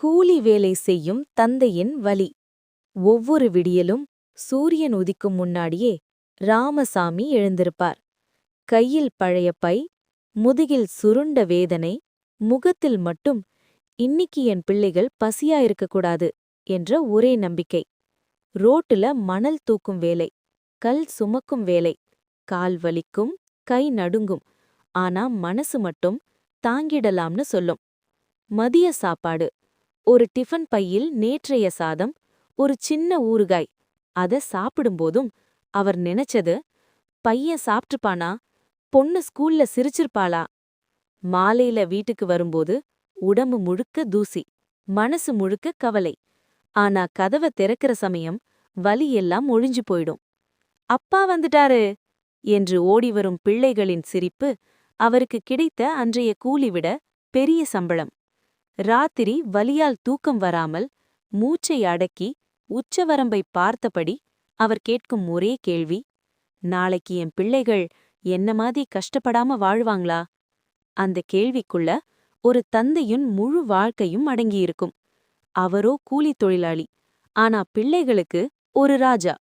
கூலி வேலை செய்யும் தந்தையின் வலி ஒவ்வொரு விடியலும் சூரியன் உதிக்கும் முன்னாடியே ராமசாமி எழுந்திருப்பார். கையில் பழைய பை முதுகில் சுருண்ட வேதனை முகத்தில் மட்டும் இன்னிக்கு என் பிள்ளைகள் பசியா இருக்கக்கூடாது என்ற ஒரே நம்பிக்கை. ரோட்டுல மணல் தூக்கும் வேலை கல் சுமக்கும் வேலை கால் வலிக்கும் கை நடுங்கும் ஆனா மனசு மட்டும் தாங்கிடலாம்னு சொல்லும். மதிய சாப்பாடு ஒரு டிஃபன் பையில் நேற்றைய சாதம் ஒரு சின்ன ஊறுகாய் அத சாப்பிடும்போதும் அவர் நினைச்சது பையன் சாப்பிட்டுப்பானா? பொண்ணு ஸ்கூல்ல சிரிச்சிருப்பாளா? மாலையில வீட்டுக்கு வரும்போது உடம்பு முழுக்க தூசி மனசு முழுக்க கவலை. ஆனா கதவ திறக்கிற சமயம் வலி எல்லாம் ஒழிஞ்சு போயிடும். அப்பா வந்துட்டாரு! என்று ஓடிவரும் பிள்ளைகளின் சிரிப்பு அவருக்கு கிடைத்த அன்றைய கூலி விட பெரிய சம்பளம். ராத்திரி வலியால் தூக்கம் வராமல் மூச்சை அடக்கி உச்சவரம்பை பார்த்தபடி அவர் கேட்கும் ஒரே கேள்வி நாளைக்கு என் பிள்ளைகள் என்ன மாதிரி கஷ்டப்படாம வாழ்வாங்களா? அந்த கேள்விக்குள்ள ஒரு தந்தையின் முழு வாழ்க்கையும் அடங்கியிருக்கும். அவரோ கூலித் தொழிலாளி ஆனா பிள்ளைகளுக்கு ஒரு ராஜா.